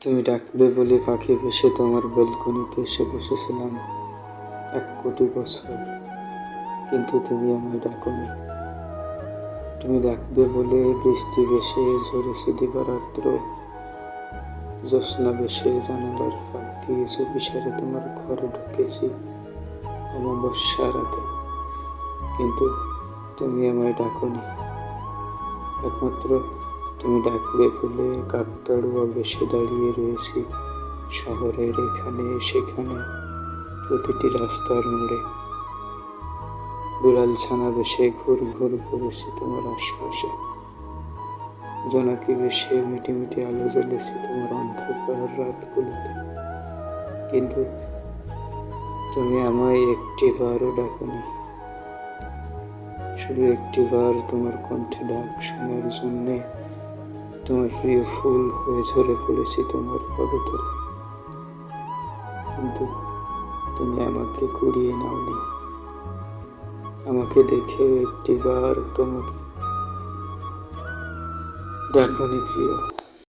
তুমি ডাকবে বলে পাখি বসে তোমার বেলকনিতে এসে বসেছিলাম এক কোটি বছর। কিন্তু তুমি আমায় ডাকনি। তুমি ডাকবে বলে বৃষ্টি বেশে ঝরেছে দিবারাত্র জ্যোৎস্না বেশে জানালার ফাঁক দিয়ে চব্বিশারে তোমার ঘরে ঢুকেছি অমাবস্যা রাতে। কিন্তু তুমি আমায় ডাকনি। একমাত্র তুমি ডাকবে বলে কাকতাড়ুয়া বেশে দাঁড়িয়ে রয়েছি। শহরের এখানে সেখানে, প্রতিটি রাস্তার মোড়ে। বিড়াল ছানা বেশে ঘুর ঘুর ঘুরেছি তোমার আশপাশে। জোনাকি বেশে মিটি মিটি আলো জ্বলেছি তোমার অন্ধকার রাতগুলোতে। কিন্তু তুমি আমায় একটি বারও ডাকনি। শুধু একটি বার তোমার কণ্ঠে ডাক শোনার জন্যে তোমার প্রিয় ফুল হয়ে ঝরে পড়েছি তোমার পদতলে। কিন্তু তুমি আমাকে কুড়িয়ে নাওনি। আমাকে দেখে একটি বার তোমাকে ডাকনি প্রিয়।